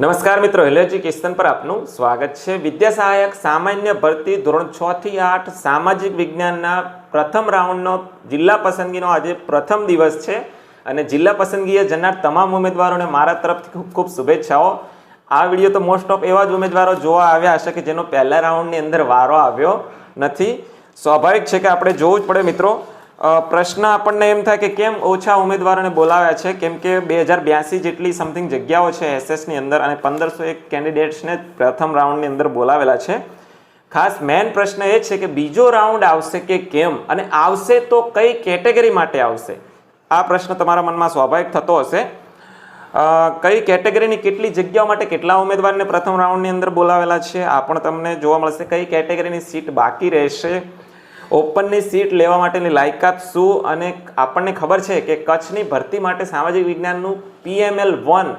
નમસ્કાર મિત્રો હેલોજી કિસ્તન પર આપનું સ્વાગત છે. વિદ્યા સહાયક સામાન્ય ભરતી ધોરણ છ થી આઠ સામાજિક વિજ્ઞાનના પ્રથમ રાઉન્ડનો જિલ્લા પસંદગીનો આજે પ્રથમ દિવસ છે અને જિલ્લા પસંદગીએ જનાર તમામ ઉમેદવારોને મારા તરફથી ખૂબ ખૂબ શુભેચ્છાઓ. આ વીડિયો તો મોસ્ટ ઓફ એવા જ ઉમેદવારો જોવા આવ્યા હશે કે જેનો પહેલા રાઉન્ડની અંદર વારો આવ્યો નથી. સ્વાભાવિક છે કે આપણે જોવું જ પડે મિત્રો પ્રશ્ન આપણને એમ થાય કે કેમ ઓછા ઉમેદવારોને બોલાવ્યા છે? કેમ કે બે હજાર બ્યાસી જેટલી સમથિંગ જગ્યાઓ છે એસએસની અંદર અને પંદરસો એક કેન્ડિડેટ્સને પ્રથમ રાઉન્ડની અંદર બોલાવેલા છે. ખાસ મેન પ્રશ્ન એ છે કે બીજો રાઉન્ડ આવશે કે કેમ? અને આવશે તો કઈ કેટેગરી માટે આવશે? આ પ્રશ્ન તમારા મનમાં સ્વાભાવિક થતો હશે. કઈ કેટેગરીની કેટલી જગ્યાઓ માટે કેટલા ઉમેદવારને પ્રથમ રાઉન્ડની અંદર બોલાવેલા છે? આ પણ તમને જોવા મળશે કઈ કેટેગરીની સીટ બાકી રહેશે? ઓપનની સીટ લેવા માટેની લાયકાત શું અને આપણને ખબર છે કે કચ્છની ભરતી માટે સામાજિક વિજ્ઞાનનું પીએમએલ વન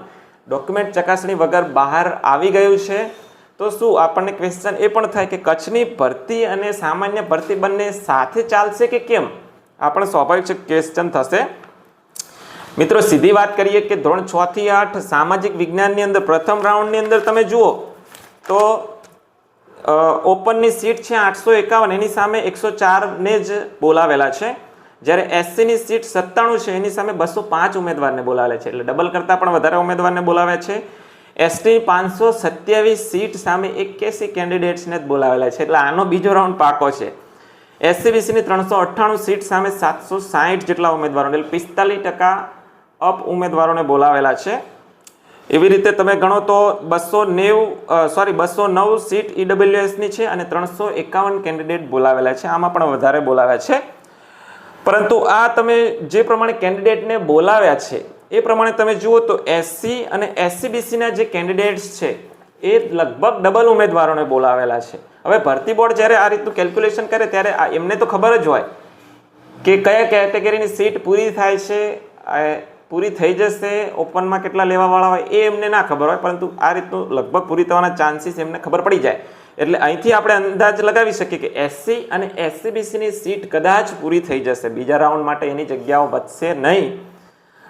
ડોક્યુમેન્ટ ચકાસણી વગર બહાર આવી ગયું છે. તો શું આપણને ક્વેશ્ચન એ પણ થાય કે કચ્છની ભરતી અને સામાન્ય ભરતી બંને સાથે ચાલશે કે કેમ? આપણે સ્વાભાવિક છે ક્વેશ્ચન થશે. મિત્રો, સીધી વાત કરીએ કે ધોરણ છ થી આઠ સામાજિક વિજ્ઞાનની અંદર પ્રથમ રાઉન્ડની અંદર તમે જુઓ. તો ઓપનની સીટ છે આઠસો એકાવન, એની સામે એકસો ચારને જ બોલાવેલા છે. જ્યારે એસસીની સીટ સત્તાણું છે, એની સામે બસો પાંચ ઉમેદવારને બોલાવે છે. એટલે ડબલ કરતાં પણ વધારે ઉમેદવારને બોલાવે છે. એસટી પાંચસો સત્યાવીસ સીટ સામે એક્યાસી કેન્ડિડેટ્સને જ બોલાવેલા છે. એટલે આનો બીજો રાઉન્ડ પાકો છે. એસસીબીસીની ત્રણસો અઠ્ઠાણું સીટ સામે સાતસો સાહીઠ જેટલા ઉમેદવારો, એટલે પિસ્તાલીસ ટકા અપ ઉમેદવારોને બોલાવેલા છે. એવી રીતે તમે ગણો તો બસો નેવું સોરી બસો નવ સીટ ઈડબ્લ્યુએસની છે અને ત્રણસો એકાવન કેન્ડિડેટ બોલાવેલા છે. આમાં પણ વધારે બોલાવ્યા છે. પરંતુ આ તમે જે પ્રમાણે કેન્ડિડેટને બોલાવ્યા છે, એ પ્રમાણે તમે જુઓ તો એસસી અને એસસીબીસીના જે કેન્ડિડેટ્સ છે, એ લગભગ ડબલ ઉમેદવારોને બોલાવેલા છે. હવે ભરતી બોર્ડ જ્યારે આ રીતનું કેલ્ક્યુલેશન કરે ત્યારે એમને તો ખબર જ હોય કે કયા કેટેગરીની સીટ પૂરી થાય છે પૂરી થઈ જશે, ઓપનમાં કેટલા લેવાવાળા હોય એ એમને ના ખબર હોય, પરંતુ આ રીતનું લગભગ પૂરી થવાના ચાન્સીસ એમને ખબર પડી જાય. એટલે અહીંથી આપણે અંદાજ લગાવી શકીએ કે એસસી અને એસસીબીસીની સીટ કદાચ પૂરી થઈ જશે. બીજા રાઉન્ડ માટે એની જગ્યાઓ વધશે નહીં.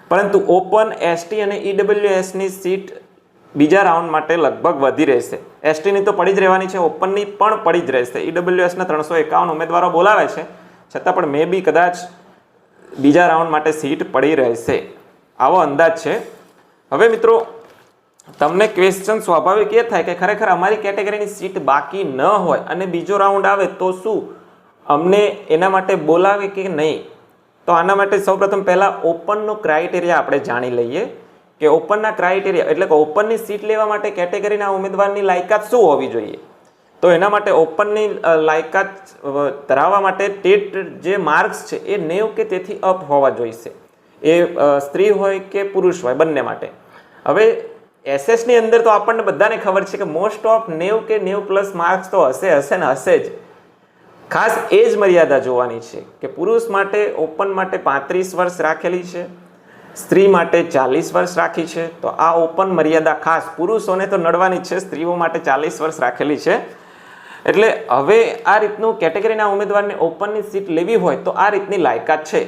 પરંતુ ઓપન એસટી અને ઈડબ્લ્યુએસની સીટ બીજા રાઉન્ડ માટે લગભગ વધી રહેશે. એસટીની તો પડી જ રહેવાની છે, ઓપનની પણ પડી જ રહેશે. ઈડબ્લ્યુએસના ત્રણસો એકાવન ઉમેદવારો બોલાવે છે. છતાં પણ મે બી કદાચ બીજા રાઉન્ડ માટે સીટ પડી રહેશે. આવો અંદાજ છે. હવે મિત્રો, તમને ક્વેશ્ચન સ્વાભાવિક એ થાય કે ખરેખર અમારી કેટેગરીની સીટ બાકી ન હોય અને બીજો રાઉન્ડ આવે તો શું? અમને એના માટે બોલાવે કે નહીં? તો આના માટે સૌપ્રથમ પહેલાં ઓપનનો ક્રાઇટેરિયા આપણે જાણી લઈએ કે ઓપનના ક્રાઇટેરિયા એટલે કે ઓપનની સીટ લેવા માટે કેટેગરીના ઉમેદવારની લાયકાત શું હોવી જોઈએ? તો એના માટે ઓપનની લાયકાત ધરાવવા માટે ટેટ જે માર્ક્સ છે એ નેવ કે તેથી અપ હોવા જોઈશે. એ સ્ત્રી હોય કે પુરુષ હોય બંને માટે. હવે એસએસની અંદર તો આપણને બધાને ખબર છે કે મોસ્ટ ઓફ નેવ કે નેવ પ્લસ માર્ક્સ તો હશે હશે ને હશે જ. ખાસ એ જ મર્યાદા જોવાની છે કે પુરુષ માટે ઓપન માટે પાંત્રીસ વર્ષ રાખેલી છે, સ્ત્રી માટે ચાલીસ વર્ષ રાખી છે. તો આ ઓપન મર્યાદા ખાસ પુરુષોને તો નડવાની છે, સ્ત્રીઓ માટે ચાલીસ વર્ષ રાખેલી છે. એટલે હવે આ રીતનું કેટેગરીના ઉમેદવારને ઓપનની સીટ લેવી હોય તો આ રીતની લાયકાત છે.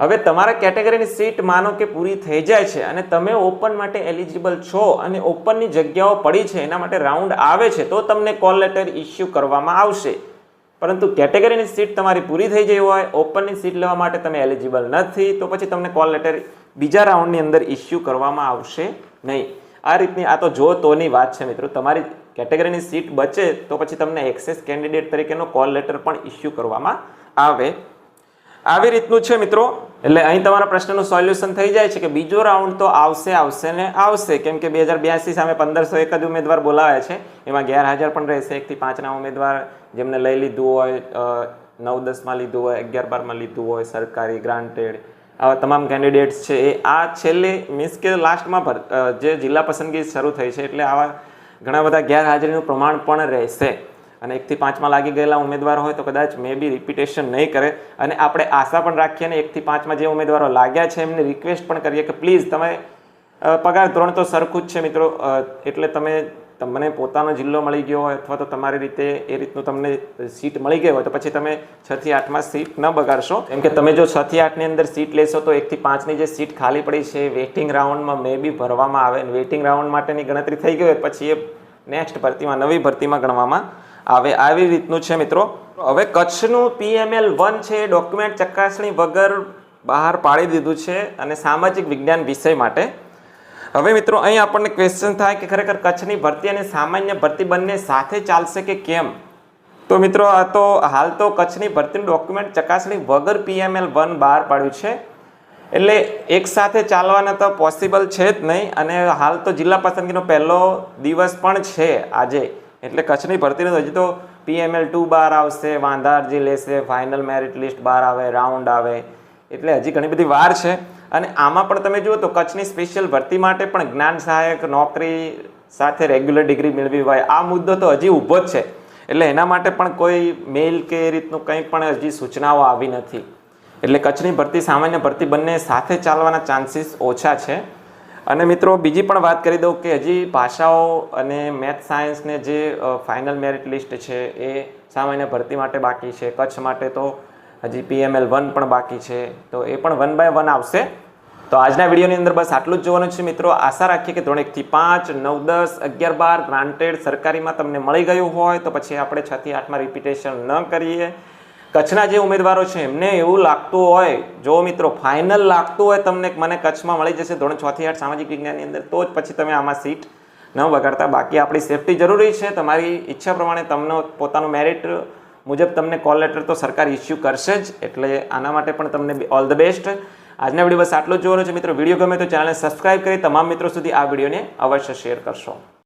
હવે તમારા કેટેગરીની સીટ માનો કે પૂરી થઈ જાય છે અને તમે ઓપન માટે એલિજિબલ છો અને ઓપનની જગ્યાઓ પડી છે, એના માટે રાઉન્ડ આવે છે, તો તમને કોલ લેટર ઇસ્યુ કરવામાં આવશે. પરંતુ કેટેગરીની સીટ તમારી પૂરી થઈ ગઈ હોય, ઓપનની સીટ લેવા માટે તમે એલિજિબલ નથી, તો પછી તમને કોલ લેટર બીજા રાઉન્ડની અંદર ઇસ્યુ કરવામાં આવશે નહીં. આ રીતની આ તો જો તોની વાત છે મિત્રો, તમારી કેટેગરીની સીટ બચે તો પછી તમને એક્સેસ કેન્ડિડેટ તરીકેનો કોલ લેટર પણ ઇસ્યુ કરવામાં આવે. આવી રીતનું છે મિત્રો. એટલે અહીં તમારા પ્રશ્નનું સોલ્યુશન થઈ જાય છે કે બીજો રાઉન્ડ તો આવશે આવશે ને આવશે. કેમ કે બે હજાર બ્યાસી સામે પંદરસો એક જ ઉમેદવાર બોલાવ્યા છે. એમાં ગેરહાજર પણ રહેશે. એકથી પાંચના ઉમેદવાર જેમને લઈ લીધું હોય નવ દસમાં લીધું હોય, અગિયાર બારમાં લીધું હોય, સરકારી, ગ્રાન્ટેડ, આવા તમામ કેન્ડિડેટ્સ છે. એ આ છેલ્લે મીન્સ કે લાસ્ટમાં જે જિલ્લા પસંદગી શરૂ થઈ છે, એટલે આવા ઘણા બધા ગેરહાજરીનું પ્રમાણ પણ રહેશે. અને એકથી પાંચમાં લાગી ગયેલા ઉમેદવાર હોય તો કદાચ મે બી રિપીટેશન નહીં કરે. અને આપણે આશા પણ રાખીએ અને એકથી પાંચમાં જે ઉમેદવારો લાગ્યા છે, એમને રિક્વેસ્ટ પણ કરીએ કે પ્લીઝ તમે પગાર ધોરણ તો સરખું જ છે મિત્રો એટલે તમે, તમને પોતાનો જિલ્લો મળી ગયો હોય અથવા તો તમારી રીતે એ રીતનું તમને સીટ મળી ગઈ હોય તો પછી તમે છથી આઠમાં સીટ ન બગાડશો. કેમ કે તમે જો છથી આઠની અંદર સીટ લેશો તો એકથી પાંચની જે સીટ ખાલી પડી છે વેઇટિંગ રાઉન્ડમાં મે બી ભરવામાં આવે. વેઇટિંગ રાઉન્ડ માટેની ગણતરી થઈ ગઈ હોય પછી એ નેક્સ્ટ ભરતીમાં, નવી ભરતીમાં ગણવામાં આવે આવી રીતનું છે મિત્રો. હવે કચ્છનું પીએમએલ વન છે, એ ડોક્યુમેન્ટ ચકાસણી વગર બહાર પાડી દીધું છે અને સામાજિક વિજ્ઞાન વિષય માટે. હવે મિત્રો, અહીં આપણને ક્વેશ્ચન થાય કે ખરેખર કચ્છની ભરતી અને સામાન્ય ભરતી બંને સાથે ચાલશે કે કેમ? તો મિત્રો, આ તો હાલ તો કચ્છની ભરતીનું ડોક્યુમેન્ટ ચકાસણી વગર પીએમએલ વન બહાર પાડ્યું છે. એટલે એક સાથે ચાલવાના તો પોસિબલ છે જ નહીં. અને હાલ તો જિલ્લા પસંદગીનો પહેલો દિવસ પણ છે આજે. એટલે કચ્છની ભરતીનું હજી તો પીએમએલ ટુ બાર આવશે વાંધા અરજી લેશે ફાઇનલ મેરિટ લિસ્ટ બહાર આવે રાઉન્ડ આવે. એટલે હજી ઘણી બધી વાર છે. અને આમાં પણ તમે જુઓ તો કચ્છની સ્પેશિયલ ભરતી માટે પણ જ્ઞાન સહાયક, નોકરી સાથે રેગ્યુલર ડિગ્રી મેળવી હોય. આ મુદ્દો તો હજી ઊભો જ છે. એટલે એના માટે પણ કોઈ મેઇલ કે એ રીતનું કંઈ પણ હજી સૂચનાઓ આવી નથી. એટલે કચ્છની ભરતી સામાન્ય ભરતી બંને સાથે ચાલવાના ચાન્સીસ ઓછા છે. અને મિત્રો, બીજી પણ વાત કરી દઉં કે હજી ભાષાઓ અને મેથ સાયન્સને જે ફાઇનલ મેરિટ લિસ્ટ છે એ સામાન્ય ભરતી માટે બાકી છે. કચ્છ માટે તો હજી પીએમએલ વન પણ બાકી છે. તો એ પણ વન બાય વન આવશે. તો આજના વિડીયોની અંદર બસ આટલું જ જોવાનું છે મિત્રો. આશા રાખીએ કે ધોરણ એકથી પાંચ, નવ, દસ, અગિયાર, બાર ગ્રાન્ટેડ સરકારીમાં તમને મળી ગયું હોય તો પછી આપણે છથી આઠમાં રિપીટેશન ન કરીએ. કચ્છના જે ઉમેદવારો છે, એમને એવું લાગતું હોય, જો મિત્રો ફાઇનલ લાગતું હોય તમને મને કચ્છમાં મળી જશે ધોરણ છ થી આઠ સામાજિક વિજ્ઞાનની અંદર, તો જ પછી તમે આમાં સીટ ન વગાડતા. બાકી આપણી સેફટી જરૂરી છે. તમારી ઈચ્છા પ્રમાણે તમને પોતાનું મેરિટ મુજબ તમને કોલ લેટર તો સરકાર ઇસ્યુ કરશે જ. એટલે આના માટે પણ તમને ઓલ ધ બેસ્ટ આજના વીડિયો બસ આટલું જ જોવાનું છે. મિત્રો વીડિયો ગમે તો ચેનલને સબસ્ક્રાઇબ કરી તમામ મિત્રો સુધી આ વિડીયોને અવશ્ય શેર કરશો.